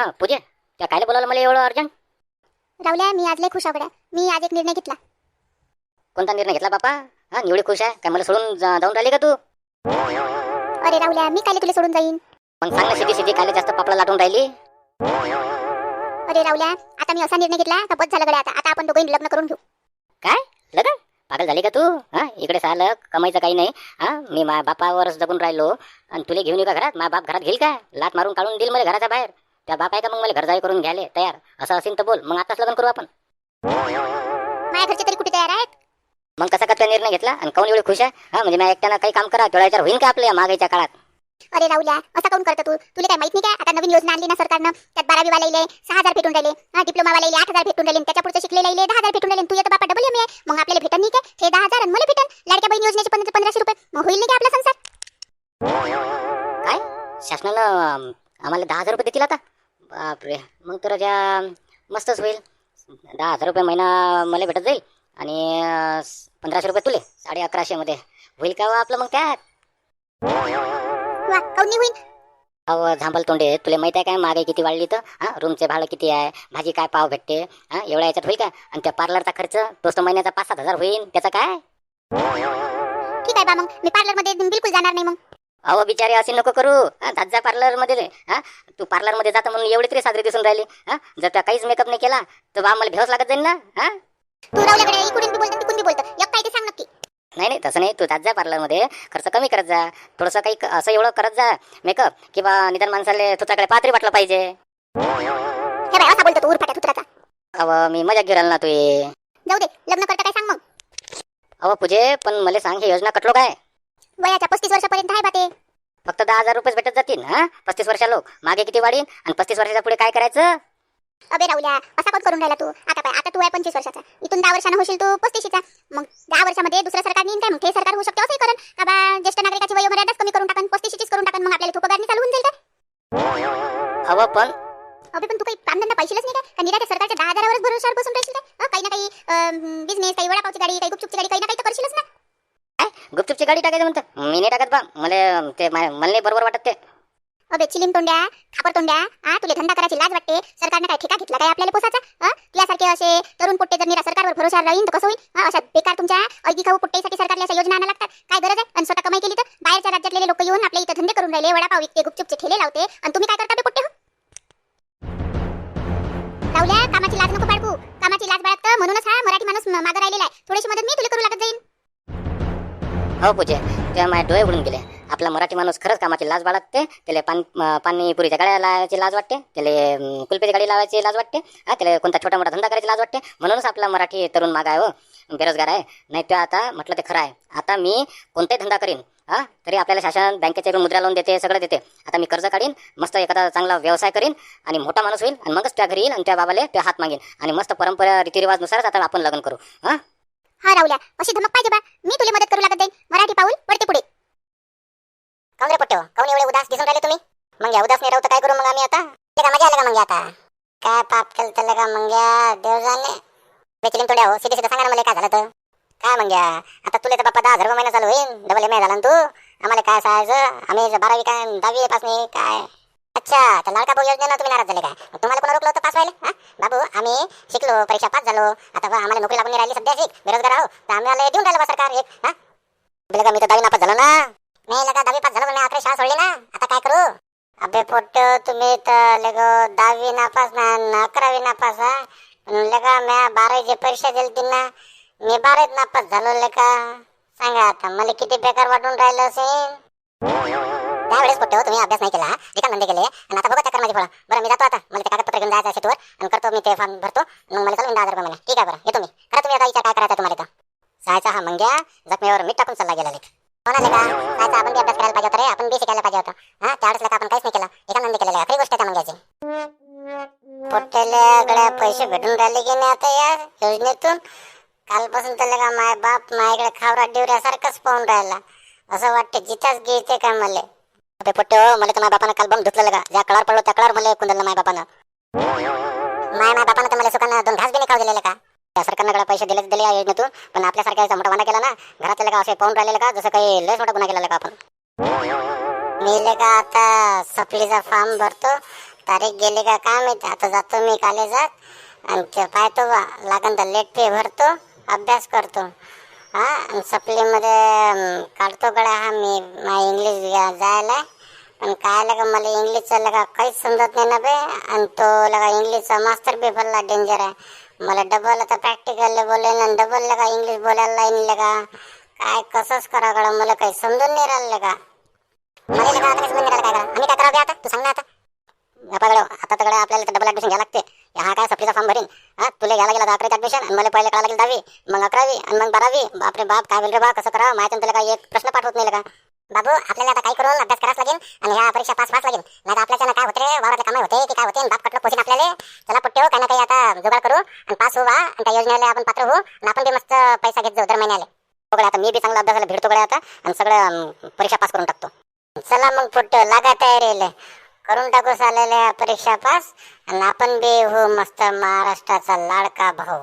हा पूजे त्या कायले बोलावलं मला एवढं अर्जंट? राहुल्या मी आज लय खुश आवड्या मी आज एक निर्णय घेतला. कोणता निर्णय घेतला बापा? हा एवढी खुश आहे? काय मला सोडून जा- जाऊन राहिली का तू? अरे राहुल्या मी काय तुला सोडून जाईन? मग सांग ना सिधी सिधी कायले जास्त पापला लाटून राहिली? अरे राहुल्या आता मी असा निर्णय घेतला का बस झालं गड्या आता. आता आपण दोघं लग्न करून घेऊ. काय? लग्न? पागल झाली का तू? हा इकडे सालं कमाईचं काही नाही. हा मी माझ्या बापावरच जगून राहिलो. आणि तुला घेऊन येऊ का घरात? माझा बाप घरात घेईल का? लात मारून काढून देईल मला घराच्या बाहेर. त्या बाप आहे का मग मला घर जाई करून घ्यायले तयार? असं असेल तर बोल. मग आताच लग्न करू आपण. माझ्या घरचे तरी कुठे तयार आहेत? मग कसा का निर्णय घेतला? आणि काऊन एवढी खुश आहे? हा म्हणजे मी एकट्यानं काही काम करा विचार होईल का आपल्या मागायच्या काळात? अरे राहुल्या असा काऊन करतो तू? तुला काय माहीत नाही काय? आता नवीन योजना आणली ना सरकारनं. त्यात बारावी वाला सहा हजार भेटून राहिले. हा डिप्लोमा वाला आठ हजार भेटून राहिले. त्याच्या पुढचं शिकलेला दहा हजार भेटून राहिले. तू येतो बापा डबल आहे मग आपल्याला भेटत नाही काय? हे दहा हजार आणि मला भेटन. लाडक्या बहीण योजनेचे पंधरा पंधराशे रुपये. मग होईल नाही का आपला संसार? काय? शासनानं आम्हाला दहा हजार रुपये देतील आता? बापरे. मग तर त्या मस्तच होईल. दहा हजार रुपये महिना मला भेटत जाईल. आणि पंधराशे रुपये तुले साडे अकराशेमध्ये होईल का हो आपलं मग त्यात? अहो झांबल तोंडे तुला माहीत आहे काय मागे किती वाढली तर हा रूमचे भाडं किती आहे? भाजी काय पाव भेटते? हा एवढ्या याच्यात होईल का? आणि त्या पार्लरचा खर्च तोच तर महिन्याचा पाच सात हजार होईल त्याचा काय? ठीक आहे बा मग. मी पार्लरमध्ये बिलकुल जाणार नाही मग. अहो बिचारे असे नको करू. जा पार्लरमध्ये हा तू पार्लरमध्ये जाता म्हणून एवढी तरी साजरी दिसून राहिली. हा जर त्या काहीच मेकअप नाही केला तर बा मला भेवच लागत जाईल ना? हा? तू राहुल्याकडे इकडून बी बोलतो तिकडून बी बोलतो. एक काय ते सांग नक्की. नाही नाही तसं नाही. तू जात जा पार्लरमध्ये खर्च कमी करत जा. थोडंसं काही असं एवढं करत जा. मेकअप किंवा निदान माणसाले तुझ्याकडे पात्री वाटलं पाहिजे. हे बाय असा बोलतो तू उरफाट्या तुत्राचा अव मी मजा घेऊन ना तू जाऊ दे लग्न करता काय सांग मग. अहो पूजे पण मला सांग ही योजना कटलो काय? वयाच्या पस्तीस वर्षापर्यंत आहे बा ते फक्त दहा हजार रुपये भेटत जातील हा? पस्तीस वर्षा लोक. मागे किती वाढीन आणि पस्तीस वर्षाच्या पुढे काय करायचं? अबे राहुल्या असा कोण करून राहिला तू? आता काय आता तू आहे पंचवीस वर्षाचा. इथून दहा वर्षानं होशील तू पस्तीशीचा. मग दहा वर्षामध्ये दुसरं सरकार नेईन काय? मग ते सरकार होऊ शकते असंही करण. का बा ज्येष्ठ नागरिकाची वयोमर्यादाच कमी करून टाकन पस्तीशीचीच करून टाकन मग आपल्याला तो पगार चालू होऊन जाईल का? अव पण. अबे पण तू काही कामधंदा पैसेलच नाही का? का निरा त्या सरकारच्या दहा हजारावरच भरोशावर बसून राहशील काय काही ना काही बिझनेस काही वडापावची गाडी काही गुपचुपची गाडी काही ना काही तर करशीलच ना. गुपचुपची गाडी टाकायचं म्हणतात मी नाही टाकत बा. मला ते मला नाही बरोबर वाटत ते. अबे चिलिम तोंड्या खापर तोंड्या हा तुला धंदा करायची लाज वाटते? सरकारने काय ठेका घेतला काय आपल्याला पोसाचा? हा तुझ्यासारखे असे तरुण पुट्टे जर निरा सरकारवर भरोसा राहील तर कसं होईल अशा बेकार तुमच्या ऐकी खाऊ पुट्टेसाठी सरकारला अशा योजना आणा लागतात? काय गरज आहे? आणि स्वतः कमाई केली तर? बाहेरच्या राज्यातले लोक येऊन आपल्या इथं धंदे करून राहिले वडापाव विकते गुपचुपचे ठेले लावते. आणि तुम्ही काय करता बे पुट्टे लावल्या हो? कामाची लाज नको बाळगू. कामाची लाज बाळगतं म्हणूनच हा मराठी माणूस मागं राहिलेला आहे. थोडीशी मदत मी तुला? हो पूजे. तेव्हा माझे डोळे उडून गेले. आपला मराठी माणूस खरंच कामाची लाज बाळगते त्याला पान पाणीपुरीच्या गाड्या लावायची लाज वाटते त्याला कुलपेची कुल्फीची गाडी लावायची लाज वाटते हा त्याला कोणता छोटा मोठा धंदा करायची लाज वाटते. म्हणूनच आपला मराठी तरुण माग आहे हो बेरोजगार आहे. नाही तो आता म्हटलं ते खरं आहे. आता मी कोणताही धंदा करीन हा तरी आपल्याला शासन बँकेचे मुद्रा लावून देते सगळं देते. आता मी कर्ज काढीन मस्त एखादा चांगला व्यवसाय करीन आणि मोठा माणूस होईल आणि मगच त्या घरी येईल आणि त्या बाबाले त्या हात मागेन. आणि मस्त परंपरा रीतिरिवाजनुसारच आता आपण लग्न करू हा. हा राहुल्या अशी धमक पाहिजे बा. मी तुला मदत करू लागत जाईन मराठी पाऊल पडते पुढे. काऊन रे पट्टो? काऊन एवढे उदास दिसून राहिले तुम्ही? मग या उदास नाही राहू तर काय करू मग आम्ही आता? ते का मजा आलं का मग आता? काय पाप केलं त्याला का मग देव जाणे बेचलीन थोड्या हो सीधे सीधे सांगा ना मला काय झालं तर? काय मग आता तुला तर बाप्पा दहा हजार महिना चालू होईल डबल एम झाला तू? आम्हाला काय सांगायचं? आम्ही बारावी काय दहावी पास नाही काय? अच्छा तर लाडका भाऊ योजनेनं तुम्ही नाराज झाले काय? मग तुम्हाला कोणा रोखलं होतं पास व्हायला हा? बाबू आम्ही शिकलो परीक्षा पास झालो. आता बा आम्हाला नोकरी लागून नाही राहिली सध्या शिक बेरोजगार आहो. तर आम्हाला देऊन राहिलं बा सरकार एक हा? तुला का मी तर दहावी नापास झालो ना. नाही लगा दहावी पास झालो पण मी अकरा शाळा सोडली ना. आता काय करू? अबे पोट तुम्ही तर लग दहावी नापास ना अकरावी नापास हा? लगा म्या बारावीची परीक्षा दिली ती ना मी बारावीत नापास झालो लेका सांगा आता मला किती बेकार वाटून राहिलं असेल? त्यावेळेस पोट्टे हो तुम्ही अभ्यास नाही केला रिकाम धंदे केले आणि आता बघा चक्कर माझी फळं बरं मी जातो आता. मला ते कागदपत्र घेऊन जायचं शेतवर आणि करतो मी ते फॉर्म भरतो. मग मला चालून दहा हजार रुपये ठीक आहे बरं. येतो मी. करा तुम्ही आता विचार काय करायचा तुम्हाला इथं? सायचा हा मंग्या जखमीवर मीठ टाकून चालला गेला लेख. कोणाले का? सायचा आपण बी अभ्यास करायला पाहिजे होता रे. आपण बी शिकायला पाहिजे होता. हा? त्यावेळेस लका आपण काहीच नाही केला? एका नंदी केलेला आहे. खरी गोष्ट त्या मंग्याची. पोट्याला गड्या पैसे भेटून राहिले की नाही आता या योजनेतून? कालपासून त्याला का माय बाप माझ्याकडे खावरा डिवऱ्यासारखंच पाहून राहिला. असं वाटतं जिथंच गिळते का मला अबे पोट्टे हो मला तर माझ्या बापानं काल बम धुतलेलं का ज्या कळार पडलो त्या कळार मला कुंदलं माझ्या बापानं. माय माझ्या बापानं तर मला सुखानं दोन घास बी नाही खाऊ दिलेलं का? त्या सरकारनं कडे पैसे दिले दिले या योजनेतून पण आपल्यासारख्या याचा मोठा वाना केला ना घरातल्या का असे पाहून राहिलेलं का? जसं काही लयच मोठा गुन्हा केला का आपण? मी का आता सपलीचा फॉर्म भरतो? तारीख गेली का काम येते आता जातो मी कॉलेजात. आणि पाहतो बा लागन तर लेट फी भरतो अभ्यास करतो. हा आणि सप्लीमध्ये काढतो गड्या हा मी मा इंग्लिश घ्या- जायला. पण काय लगा मला इंग्लिशचं लगा काहीच समजत नाही ना बे. आणि तो लगा इंग्लिशचा मास्टर बी भरला डेंजर आहे. मला डबल आता प्रॅक्टिकल बोलायला आणि डबल लगा इंग्लिश बोलायला लाईन लगा काय कसंच करा गडा मला काही समजून नाही राहिलं लगा मला लगा आता समजून नाही राहिलं काय करा आम्ही काय करावं आता? तू सांग ना आता. आपल्याकडे आता तकडे आपल्याला डबल ॲडमिशन घ्यावं लागते. हा काय सप्लीचा फॉर्म भरीन? हा तुला घ्यायला गेला अकराची ॲडमिशन आणि मला पहिले करायला लागेल दहावी मग अकरावी आणि मग बारावी. बापरे बाप काय बोल रे बा कसं करावं? माहिती तुला काही एक प्रश्न पाठवत नाही का बाबू आपल्याला आता काय करून अभ्यास करावाच लागेल आणि ह्या परीक्षा पास व्हाच लागेल. नाही आपल्याला काय होते वावरातले कामं होते की काय होते? बाप कटलं पोषण आपल्याला. त्याला पुट्टे हो काही ना काही आता जुगाड करू आणि पास होऊ आणि त्या योजनेला आपण पात्र होऊ आणि आपण बी मस्त पैसा घेत जाऊ दर महिन्याला. हो बघा आता मी बी चांगला अभ्यासाला भिडतो गड्या आता आणि सगळं परीक्षा पास करून टाकतो. चला मग पुट्टे लागा तयारीला. करून टाकू आलेल्या परीक्षा पास. आणि आपण बी हो मस्त महाराष्ट्राचा लाडका भाऊ.